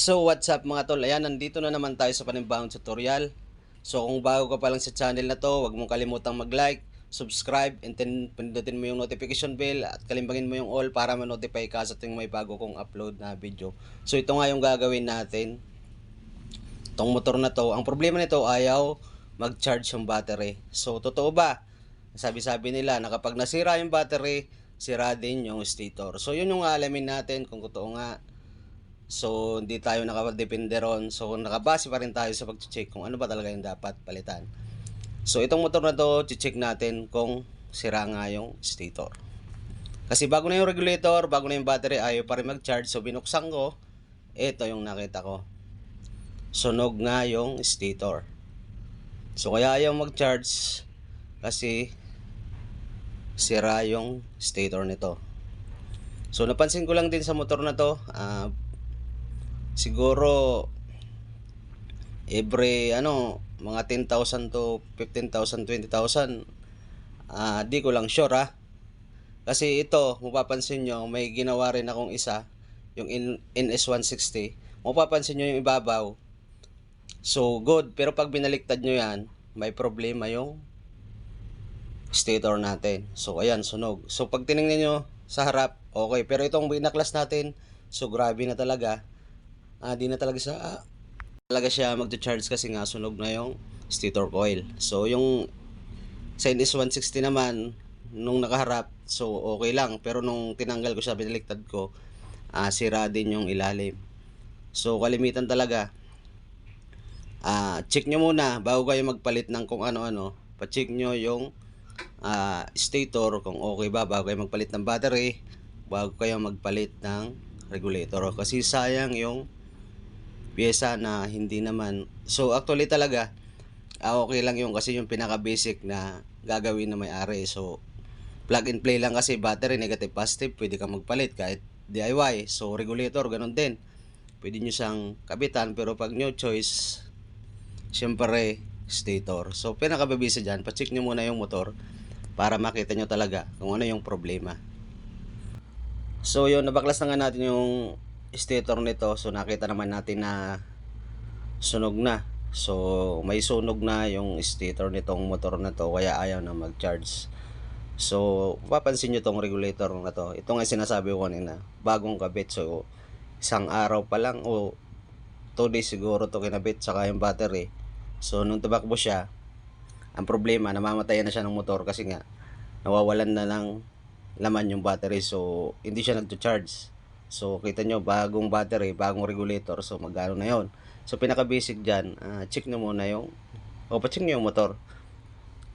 So what's up mga tol, ayan nandito na naman tayo sa panibagong tutorial. So kung bago ka pa lang sa channel na to, huwag mong kalimutang mag-like, subscribe, and then pindutin mo yung notification bell at kalimbangin mo yung all para ma-notify ka sa tuwing may bago kong upload na video. So ito nga yung gagawin natin. Itong motor na to, ang problema nito ayaw mag-charge yung battery. So totoo ba? Sabi-sabi nila na kapag nasira yung battery, sira din yung stator. So yun yung alamin natin kung totoo nga So, hindi tayo nakapag-depende ron. So, nakabase pa rin tayo sa pag-check kung ano ba talaga yung dapat palitan. So, itong motor na to, check natin kung sira nga yung stator. Kasi bago na yung regulator, bago na yung battery, ayaw pa rin mag-charge. So, binuksan ko, ito yung nakita ko. Sunog nga yung stator. So, kaya ayaw mag-charge kasi sira yung stator nito. So, napansin ko lang din sa motor na to, ah, siguro every ano mga 10,000 to 15,000 20,000 ah di ko lang sure ah. Kasi ito mapapansin nyo may ginawa rin akong isa yung N- NS160 mapapansin nyo yung ibabaw. So good. Pero pag binaliktad nyo yan may problema yung stator natin. So ayan sunog. So pag tinignan nyo sa harap okay. Pero itong binaklas natin so grabe na talaga ah di na talaga sa ah, talaga siya magcha-charge kasi nga sunog na yung stator coil. So yung sa NS160 naman nung nakaharap so okay lang pero nung tinanggal ko siya binaliktad ko ah sira din yung ilalim. So kalimitan talaga ah check nyo muna bago kayo magpalit ng kung ano-ano. Pa-check nyo yung ah stator kung okay ba bago kayo magpalit ng battery, bago kayo magpalit ng regulator kasi sayang yung pyesa na hindi naman. So actually talaga ah, okay lang yung kasi yung pinaka basic na gagawin na may-ari. So plug and play lang kasi battery negative positive pwede kang magpalit kahit DIY so regulator ganun din. Pwede nyo siyang kabitan pero pag new choice syempre stator. So pinaka babisa dyan pacheck nyo muna yung motor para makita nyo talaga kung ano yung problema. So yun nabaklas na nga natin yung stator nito so nakita naman natin na sunog na. So may sunog na yung stator nitong motor na to kaya ayaw na mag charge so papansin nyo tong regulator na to. Ito nga sinasabi ko kanina bagong kabit. So isang araw pa lang o 2 days siguro to kinabit saka yung battery. So nung tumakbo siya ang problema namamatayan na siya ng motor kasi nga nawawalan na ng laman yung battery. So hindi siya nagto-charge So, kita nyo, bagong battery, bagong regulator. So, magkano na yon So, pinaka-basic dyan, ah, check nyo muna yung, o, pa-check nyo yung motor.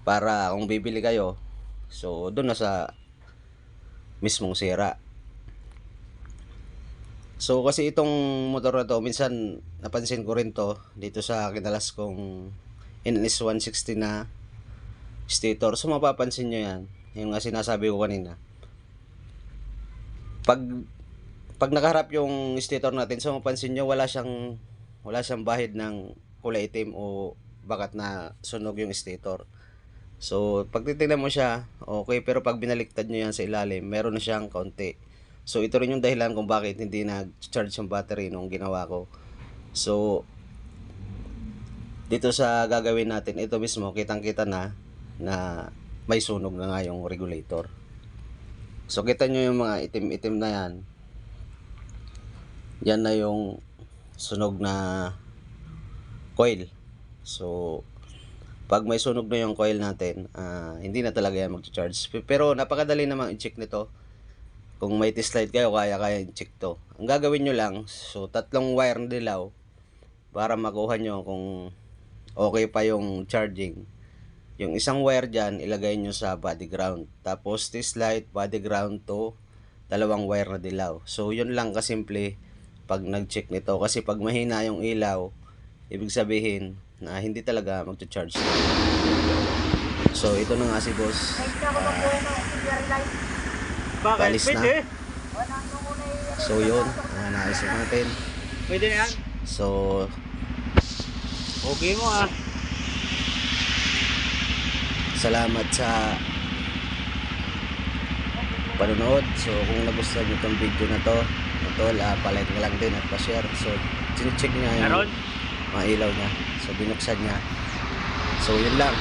Para kung bibili kayo, so, doon na sa mismong sira. So, kasi itong motor na to, minsan, napansin ko rin to, dito sa kinalas kong NS160 na stator. So, mapapansin nyo yan. Yung nga sinasabi ko kanina. Pag pag nakaharap yung stator natin, so mapansin nyo, wala siyang, wala siyang bahid ng kulay itim o bakat na sunog yung stator. So, pag titignan mo siya, okay, pero pag binaliktad nyo yan sa ilalim, meron na siyang kaunti. So, ito rin yung dahilan kung bakit hindi nag-charge yung battery nung ginawa ko. So, dito sa gagawin natin, ito mismo, kitang-kita na, na may sunog na nga yung regulator. So, kita nyo yung mga itim-itim na yan, yan na yung sunog na coil. So, pag may sunog na yung coil natin, ah, hindi na talaga yan mag-charge. Pero napakadali namang i-check nito. Kung may test light kayo, kaya kaya i-check to. Ang gagawin nyo lang, so tatlong wire na dilaw para makuha nyo kung okay pa yung charging. Yung isang wire dyan, ilagay nyo sa body ground. Tapos test light, body ground to dalawang wire na dilaw. So, yun lang kasimple pag nag-check nito. Kasi pag mahina yung ilaw, ibig sabihin na hindi talaga magcha-charge. So, ito na nga si boss. Bakit? Balis na. So, yun. Uh, naisip natin. Pwede na yan. So, Okay mo ah. salamat sa panonood. So, kung nagustuhan nyo itong video na to, ito, uh, palike na lang din at pa-share. So, Chinecheck niya yung Meron? mga ilaw niya. So binuksan niya. So yun lang.